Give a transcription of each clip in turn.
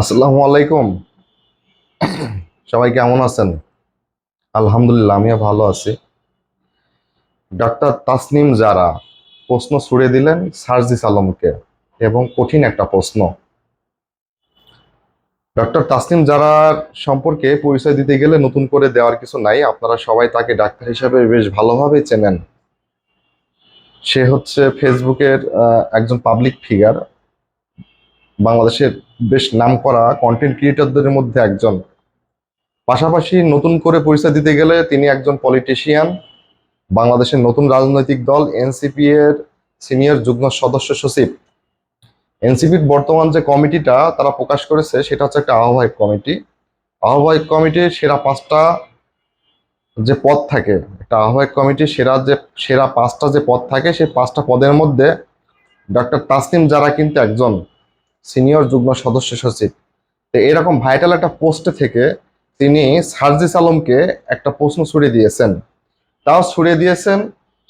আসসালামু আলাইকুম। সবাই কেমন আছেন? আলহামদুলিল্লাহ, আমিও ভালো আছি। ডাক্তার তাসনিম যারা প্রশ্ন ছুড়ে দিলেন সার্জিস আলমকে এবং কঠিন একটা প্রশ্ন। ডক্টর তাসনিম যারা সম্পর্কে পরিচয় দিতে গেলে নতুন করে দেওয়ার কিছু নাই, আপনারা সবাই তাকে ডাক্তার হিসেবে বেশ ভালোভাবে চেনেন। সে হচ্ছে ফেসবুকের একজন পাবলিক ফিগার বাংলাদেশের বেশ নামকরা কন্টেন্ট ক্রিয়েটরদের মধ্যে একজন। পাশাপাশি নতুন করে পরিচয় দিতে গেলে তিনি একজন পলিটিশিয়ান বাংলাদেশের নতুন রাজনৈতিক দল এনসিপি এর সিনিয়র যুগ্ম সদস্য সচিব। এনসিপির বর্তমান যে কমিটিটা তারা প্রকাশ করেছে, সেটা হচ্ছে একটা আহ্বায়ক কমিটি। আহ্বায়ক কমিটির সেরা পাঁচটা যে পদ থাকে, একটা আহ্বায়ক কমিটির সেরা যে, সেরা পাঁচটা যে পদ থাকে, সেই পাঁচটা পদের মধ্যে ডক্টর তাসনিম যারা কিন্তু একজন। সিনিয়র যুগ্ম সদস্য সচিব। তো এরকম ভাইটাল একটা পোস্টে থেকে তিনি সার্জিস আলমকে একটা প্রশ্ন ছুড়ে দিয়েছেন। তাও ছুড়ে দিয়েছেন,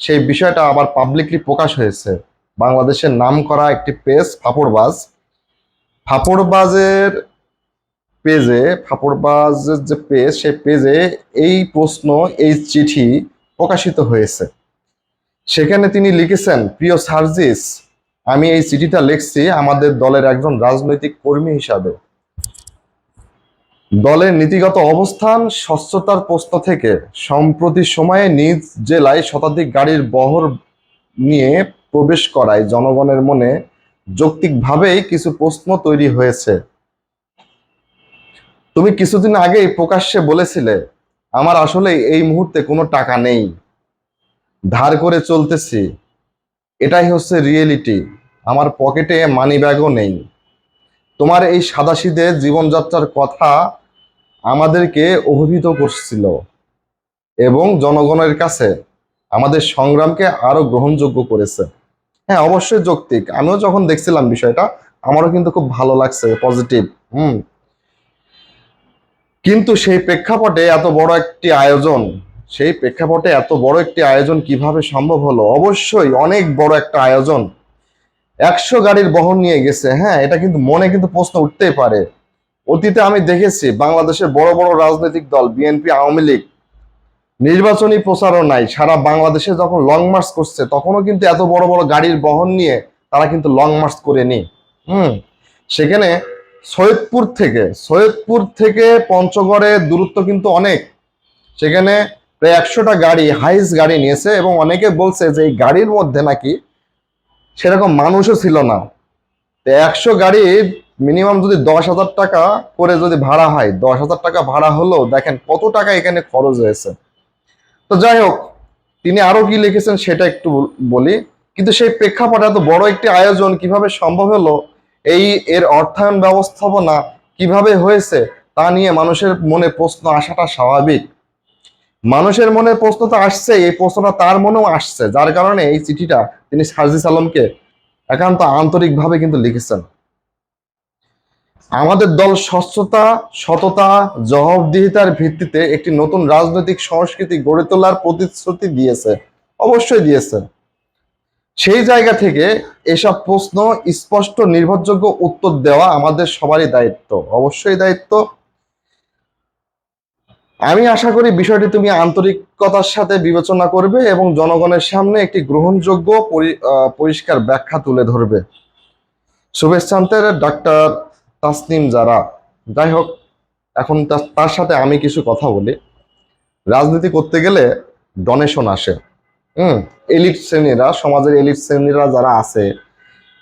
সেই বিষয়টা আবার পাবলিকলি প্রকাশ হয়েছে। বাংলাদেশের নাম করা একটি পেজ ফাপড়বাজ। ফাপড়বাজের পেজে ফাপড়বাজের যে পেজ সেই পেজে এই প্রশ্ন, এই চিঠি প্রকাশিত হয়েছে। সেখানে তিনি লিখেছেন, প্রিয় সার্জিস আমি এই চিঠিটা লিখছি আমাদের দলের একজন রাজনৈতিক কর্মী হিসাবে। দলের নীতিগত অবস্থান, স্বচ্ছতার প্রশ্ন থেকে সম্প্রতি সময়ে নিজ জেলায় শতাধিক গাড়ির বহর নিয়ে প্রবেশ করায় জনগণের মনে যৌক্তিকভাবেই কিছু প্রশ্ন তৈরি হয়েছে। তুমি কিছুদিন আগেই প্রকাশ্যে বলেছিলে, আমার আসলে এই মুহূর্তে কোনো টাকা নেই। ধার করে চলতেছি। এটাই হচ্ছে রিয়েলিটি আমার পকেটে মানি ব্যাগও নেই। তোমার এই সাদাসিদে জীবনযাত্রার কথা আমাদেরকে অভিভূত করছিল এবং জনগণের কাছে আমাদের সংগ্রামকে আরও গ্রহণযোগ্য করেছে। হ্যাঁ অবশ্যই যৌক্তিক। আমিও যখন দেখছিলাম বিষয়টা, আমারও কিন্তু খুব ভালো লাগছে পজিটিভ হুম। কিন্তু সেই প্রেক্ষাপটে এত বড় একটি আয়োজন সেই প্রেক্ষাপটে এত বড় একটি আয়োজন কীভাবে সম্ভব হলো? অবশ্যই অনেক বড় একটা আয়োজন। একশো গাড়ির বহন নিয়ে গেছে হ্যাঁ এটা কিন্তু মনে কিন্তু প্রশ্ন উঠতেই পারে। অতীতে আমি দেখেছি বাংলাদেশের বড় বড় রাজনৈতিক দল, বিএনপি, আওয়ামী লীগ, নির্বাচনী প্রচারণায় সারা বাংলাদেশে যখন লং মার্চ করছে, তখনও কিন্তু এত বড় বড় গাড়ির বহন নিয়ে তারা কিন্তু লং মার্চ করে নি হুম, সেখানে সৈয়দপুর থেকে সৈয়দপুর থেকে পঞ্চগড়ের দূরত্ব কিন্তু অনেক। সেখানে প্রায় একশোটা গাড়ি হাইস গাড়ি নিয়েছে এবং অনেকে বলছে যে এই গাড়ির মধ্যে নাকি সেরকম মানুষও ছিল না। তো একশো গাড়ির মিনিমাম যদি দশ হাজার টাকা করে যদি ভাড়া হয়, দশ হাজার টাকা ভাড়া হলো দেখেন কত টাকা এখানে খরচ হয়েছে। তো যাই হোক, তিনি আরও কি লিখেছেন সেটা একটু বলি। কিন্তু সেই প্রেক্ষাপটে এত বড় একটি আয়োজন কীভাবে সম্ভব হলো, এই এর অর্থায়ন ব্যবস্থাপনা কীভাবে হয়েছে, তা নিয়ে মানুষের মনে প্রশ্ন আসাটা স্বাভাবিক। মানুষের মনে প্রশ্ন তো আসছে, এই প্রশ্নটা তার মনেও আসছে, যার কারণে এই চিঠিটা তিনি সার্জিস আলমকে একান্ত আন্তরিকভাবে কিন্তু লিখেছেন। আমাদের দল স্বচ্ছতা, সততা, জবাবদিহিতার ভিত্তিতে একটি নতুন রাজনৈতিক সংস্কৃতি গড়ে তোলার প্রতিশ্রুতি দিয়েছে, অবশ্যই দিয়েছে। সেই জায়গা থেকে এসব প্রশ্ন স্পষ্ট, নির্ভরযোগ্য উত্তর দেওয়া আমাদের সবারই দায়িত্ব, অবশ্যই দায়িত্ব। আমি আশা করি বিষয়টি তুমি আন্তরিকতার সাথে বিবেচনা করবে এবং জনগণের সামনে একটি গ্রহণযোগ্য পরিষ্কার ব্যাখ্যা তুলে ধরবে। শুভেচ্ছান্তের ডাক্তার তাসনিম যারা যাই হোক, এখন তার সাথে আমি কিছু কথা বলি। রাজনীতি করতে গেলে ডোনেশন আসে। হুম এলিট শ্রেণীরা, সমাজের এলিট শ্রেণীরা যারা আছে,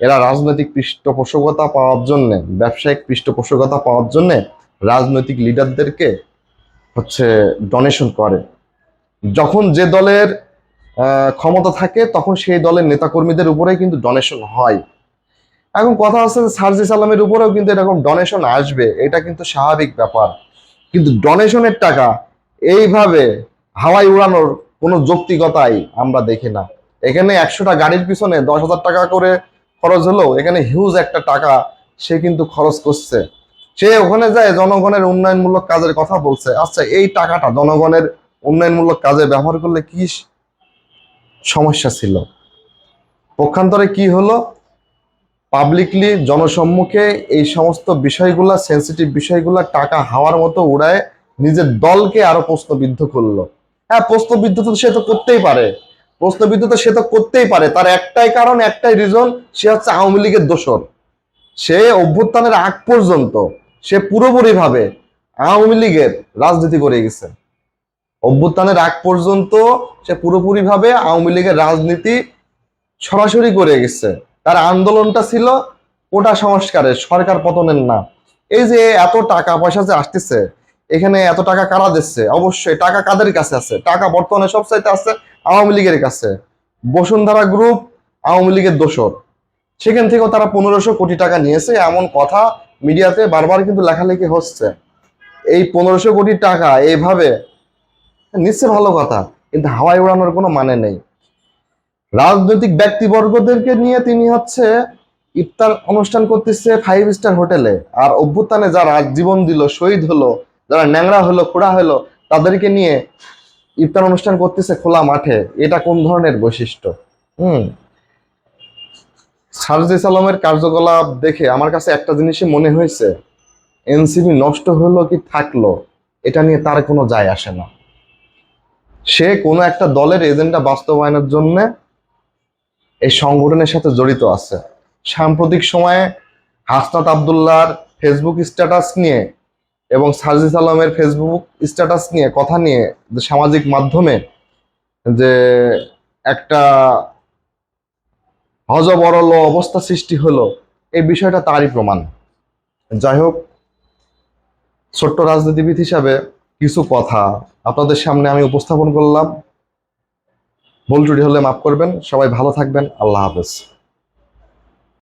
এরা রাজনৈতিক পৃষ্ঠপোষকতা পাওয়ার জন্য, ব্যবসায়িক পৃষ্ঠপোষকতা পাওয়ার জন্য রাজনৈতিক লিডারদেরকে হচ্ছে ডোনেশন করে। যখন যে দলের ক্ষমতা থাকে, তখন সেই দলের নেতাকর্মীদের উপরেই কিন্তু ডোনেশন হয়। এখন কথা হচ্ছে যে সার্জিস আলমের উপরেও কিন্তু এরকম ডোনেশন আসবে, এটা কিন্তু স্বাভাবিক ব্যাপার। কিন্তু ডোনেশনের টাকা এইভাবে হাওয়াই উড়ানোর কোনো যৌক্তিকতাই আমরা দেখি না। এখানে একশোটা গাড়ির পিছনে দশ হাজার টাকা করে খরচ হলো এখানে হিউজ একটা টাকা সে কিন্তু খরচ করছে। সে ওখানে যায়, জনগণের উন্নয়নমূলক কাজের কথা বলছে। আচ্ছা এই টাকাটা জনগণের উন্নয়নমূলক কাজে ব্যবহার করলে কি সমস্যা ছিল? পক্ষান্তরে কি হলো? পাবলিকলি জনসম্মুখে এই সমস্ত বিষয়গুলা সেন্সিটিভ বিষয়গুলা টাকা হাওয়ার মতো উড়ায় নিজের দলকে আরও প্রশ্নবিদ্ধ করল। হ্যাঁ প্রশ্নবিদ্ধ তো সে তো করতেই পারে। প্রশ্নবিদ্ধ তো সে তো করতেই পারে। তার একটাই কারণ, একটাই রিজন সে হচ্ছে আওয়ামী লীগের দোসর সে অভ্যুত্থানের আগ পর্যন্ত সে পুরোপুরি ভাবে আওয়ামী লীগের রাজনীতি করে গেছে। অভ্যুত্থানের আগ পর্যন্ত সে পুরোপুরি ভাবে আওয়ামী লীগের রাজনীতি সরাসরি করে গেছে। তার আন্দোলনটা ছিল কোটা সংস্কারের, সরকার পতনের না এই যে এত টাকা পয়সা যে আসতেছে, এখানে এত টাকা কারা দিচ্ছে? অবশ্যই টাকা কাদের কাছে আছে? টাকা বর্তমানে সব চাইতে আছে আওয়ামী লীগের কাছে। বসুন্ধরা গ্রুপ আওয়ামী লীগের দোসর সেখান থেকেও তারা পনেরোশো কোটি টাকা নিয়েছে। এমন কথা মিডিয়াতে বারবার কিন্তু লেখালেখি হচ্ছে। এই পনেরোশো কোটি টাকা এইভাবে নিশ্চয় ভালো কথা, কিন্তু হাওয়ায় উড়ানোর কোনো মানে নেই। রাজনৈতিক ব্যক্তিবর্গদেরকে নিয়ে তিনি হচ্ছে ইফতার অনুষ্ঠান করতেছে ফাইভ স্টার হোটেলে, আর অভ্যুত্থানে যারা জীবন দিল, শহীদ হলো, যারা ন্যাংরা হলো, খোড়া হলো, তাদেরকে নিয়ে ইফতার অনুষ্ঠান করতেছে খোলা মাঠে। এটা কোন ধরনের বৈশিষ্ট্য? হুম। সারজিস আলমের কার্যকলাপ দেখে আমার কাছে একটা জিনিসই মনে হয়েছে এনসিবি নষ্ট হলো কি থাকল, এটা নিয়ে তার কোনো যায় আসে না। সে কোনো একটা দলের এজেন্ডা বাস্তবায়নের জন্য এই সংগঠনের সাথে জড়িত আছে। সাম্প্রতিক সময়ে হাসনাত আবদুল্লাহর ফেসবুক স্ট্যাটাস নিয়ে এবং সার্জিস আলমের ফেসবুক স্ট্যাটাস নিয়ে কথা নিয়ে সামাজিক মাধ্যমে যে একটা হজবরল অবস্থা সৃষ্টি হলো, এই বিষয়টা তারই প্রমাণ। যাই হোক, ছোট্ট রাজনীতিবিদ হিসাবে কিছু কথা আপনাদের সামনে আমি উপস্থাপন করলাম। ভুল ত্রুটি হলে মাফ করবেন। সবাই ভালো থাকবেন। আল্লাহ হাফেজ।